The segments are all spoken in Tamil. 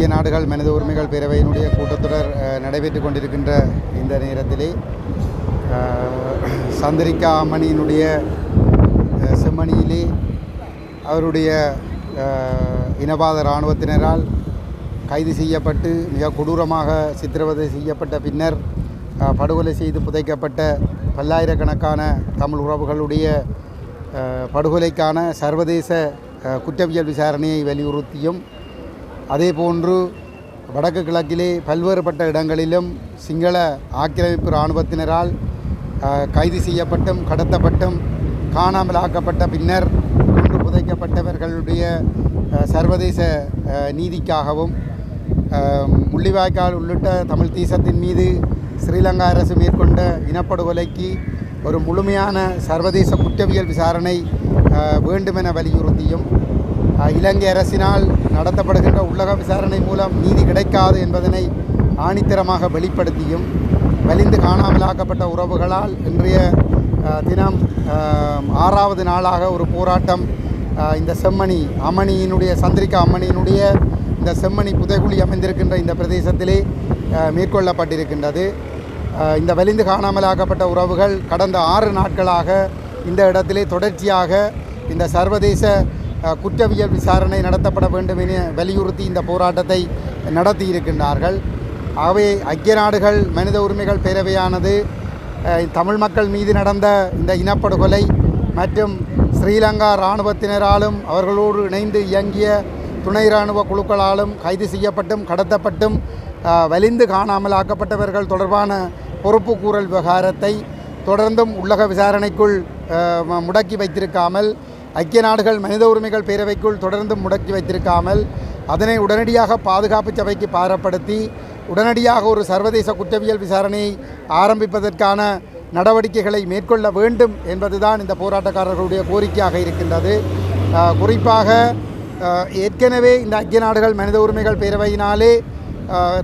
ஐக்கிய நாடுகள் மனித உரிமைகள் பேரவையினுடைய கூட்டத்தொடர் நடைபெற்று கொண்டிருக்கின்ற இந்த நேரத்திலே சந்திரிகா அம்மணியினுடைய செம்மணியிலே அவருடைய இனவாத இராணுவத்தினரால் கைது செய்யப்பட்டு மிக கொடூரமாக சித்திரவதை செய்யப்பட்ட பின்னர் படுகொலை செய்து புதைக்கப்பட்ட பல்லாயிரக்கணக்கான தமிழ் உறவுகளுடைய படுகொலைக்கான சர்வதேச குற்றவியல் விசாரணையை வலியுறுத்தியும் அதேபோன்று வடக்கு கிழக்கிலே பல்வேறுபட்ட இடங்களிலும் சிங்கள ஆக்கிரமிப்பு இராணுவத்தினரால் கைது செய்யப்பட்டும் கடத்தப்பட்டும் காணாமல் ஆக்கப்பட்ட பின்னர் கொண்டு புதைக்கப்பட்டவர்களுடைய சர்வதேச நீதிக்காகவும் முள்ளிவாய்க்கால் உள்ளிட்ட தமிழ் தேசத்தின் மீது ஸ்ரீலங்கா அரசு மேற்கொண்ட இனப்படுகொலைக்கு ஒரு முழுமையான சர்வதேச குற்றவியல் விசாரணை வேண்டுமென வலியுறுத்தியும் இலங்கை அரசினால் நடத்தப்படுகின்ற உள்ளக விசாரணை மூலம் நீதி கிடைக்காது என்பதனை ஆணித்தரமாக வெளிப்படுத்தியும் வலிந்து காணாமலாக்கப்பட்ட உறவுகளால் இன்றைய தினம் ஆறாவது நாளாக ஒரு போராட்டம் இந்த செம்மணி அம்மணியினுடைய சந்திரிகா அம்மணியினுடைய இந்த செம்மணி புதைகுழி அமைந்திருக்கின்ற இந்த பிரதேசத்திலே மேற்கொள்ளப்பட்டிருக்கின்றது. இந்த வலிந்து காணாமலாக்கப்பட்ட உறவுகள் கடந்த ஆறு நாட்களாக இந்த இடத்திலே தொடர்ச்சியாக இந்த சர்வதேச குற்றவியல் விசாரணை நடத்தப்பட வேண்டும் என வலியுறுத்தி இந்த போராட்டத்தை நடத்தியிருக்கின்றார்கள். ஆகவே ஐக்கிய நாடுகள் மனித உரிமைகள் பேரவையானது தமிழ் மக்கள் மீது நடந்த இந்த இனப்படுகொலை மற்றும் ஸ்ரீலங்கா இராணுவத்தினராலும் அவர்களோடு இணைந்து இயங்கிய துணை இராணுவ குழுக்களாலும் கைது செய்யப்பட்டும் கடத்தப்பட்டும் வலிந்து காணாமல் ஆக்கப்பட்டவர்கள் தொடர்பான பொறுப்புக்கூறல் விவகாரத்தை தொடர்ந்தும் உள்ளக விசாரணைக்குள் முடக்கி வைத்திருக்காமல் ஐக்கிய நாடுகள் மனித உரிமைகள் பேரவைக்குள் தொடர்ந்து முடக்கி வைத்திருக்காமல் அதனை உடனடியாக பாதுகாப்பு சபைக்கு பாரப்படுத்தி உடனடியாக ஒரு சர்வதேச குற்றவியல் விசாரணையை ஆரம்பிப்பதற்கான நடவடிக்கைகளை மேற்கொள்ள வேண்டும் என்பதுதான் இந்த போராட்டக்காரர்களுடைய கோரிக்கையாக இருக்கின்றது. குறிப்பாக ஏற்கனவே இந்த ஐக்கிய நாடுகள் மனித உரிமைகள் பேரவையினாலே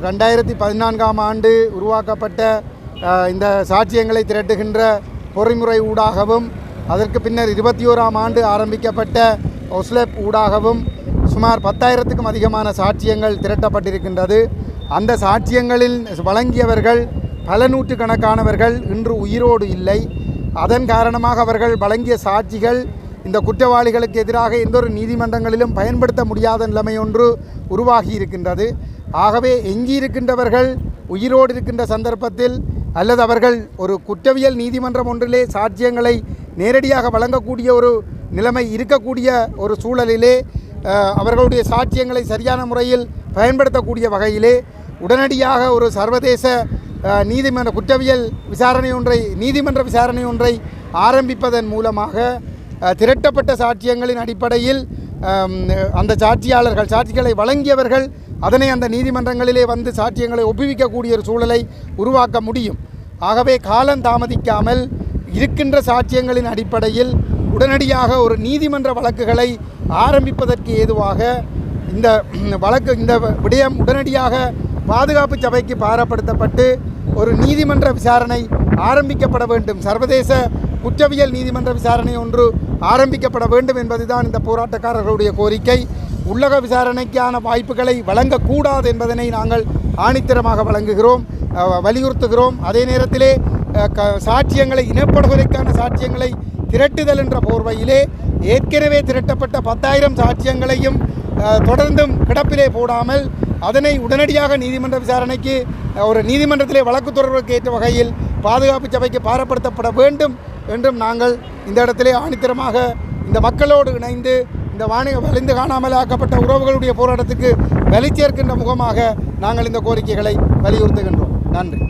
ரெண்டாயிரத்தி பதினான்காம் ஆண்டு உருவாக்கப்பட்ட இந்த சாட்சியங்களை திரட்டுகின்ற பொறிமுறை ஊடாகவும் அதற்கு பின்னர் இருபத்தி ஓராம் ஆண்டு ஆரம்பிக்கப்பட்ட ஒஸ்லெப் ஊடாகவும் சுமார் பத்தாயிரத்துக்கும் அதிகமான சாட்சியங்கள் திரட்டப்பட்டிருக்கின்றது. அந்த சாட்சியங்களில் வழங்கியவர்கள் பல நூற்றுக்கணக்கானவர்கள் இன்று உயிரோடு இல்லை. அதன் காரணமாக அவர்கள் வழங்கிய சாட்சிகள் இந்த குற்றவாளிகளுக்கு எதிராக எந்த ஒரு நீதிமன்றங்களிலும் பயன்படுத்த முடியாத நிலைமை ஒன்று உருவாகி இருக்கின்றது. ஆகவே எஞ்சியிருக்கின்றவர்கள் உயிரோடு இருக்கின்ற சந்தர்ப்பத்தில் அல்லது அவர்கள் ஒரு குற்றவியல் நீதிமன்றம் ஒன்றிலே சாட்சியங்களை நேரடியாக வழங்கக்கூடிய ஒரு நிலைமை இருக்கக்கூடிய ஒரு சூழலிலே அவர்களுடைய சாட்சியங்களை சரியான முறையில் பயன்படுத்தக்கூடிய வகையிலே உடனடியாக ஒரு சர்வதேச நீதிமன்ற குற்றவியல் விசாரணை ஒன்றை நீதிமன்ற விசாரணை ஒன்றை ஆரம்பிப்பதன் மூலமாக திரட்டப்பட்ட சாட்சியங்களின் அடிப்படையில் அந்த சாட்சியாளர்கள் சாட்சிகளை வழங்கியவர்கள் அதனை அந்த நீதிமன்றங்களிலே வந்து சாட்சியங்களை ஒப்புவிக்கக்கூடிய ஒரு சூழலை உருவாக்க முடியும். ஆகவே காலம் தாமதிக்காமல் இருக்கின்ற சாட்சியங்களின் அடிப்படையில் உடனடியாக ஒரு நீதிமன்ற வழக்குகளை ஆரம்பிப்பதற்கு ஏதுவாக இந்த வழக்கு இந்த விடயம் உடனடியாக பாதுகாப்பு சபைக்கு பாரப்படுத்தப்பட்டு ஒரு நீதிமன்ற விசாரணை ஆரம்பிக்கப்பட வேண்டும். சர்வதேச குற்றவியல் நீதிமன்ற விசாரணை ஒன்று ஆரம்பிக்கப்பட வேண்டும் என்பதுதான் இந்த போராட்டக்காரர்களுடைய கோரிக்கை. உள்ளக விசாரணைக்கான வாய்ப்புகளை வழங்கக்கூடாது என்பதனை நாங்கள் ஆணித்தரமாக வழங்குகிறோம் வலியுறுத்துகிறோம். அதே நேரத்திலே சாட்சியங்களை இனப்படுகொலைக்கான சாட்சியங்களை திரட்டுதல் என்ற போர்வையிலே ஏற்கனவே திரட்டப்பட்ட பத்தாயிரம் சாட்சியங்களையும் தொடர்ந்தும் கிடப்பிலே போடாமல் அதனை உடனடியாக நீதிமன்ற விசாரணைக்கு ஒரு நீதிமன்றத்திலே வழக்கு தொடர்புக்கு ஏற்ற வகையில் பாதுகாப்பு சபைக்கு பாரப்படுத்தப்பட வேண்டும் என்றும் நாங்கள் இந்த இடத்திலே ஆணித்தரமாக இந்த மக்களோடு இணைந்து இந்த வாணிக வலிந்து காணாமல் ஆக்கப்பட்ட உறவுகளுடைய போராட்டத்துக்கு வலி சேர்க்கின்ற முகமாக நாங்கள் இந்த கோரிக்கைகளை வலியுறுத்துகின்றோம். நன்றி.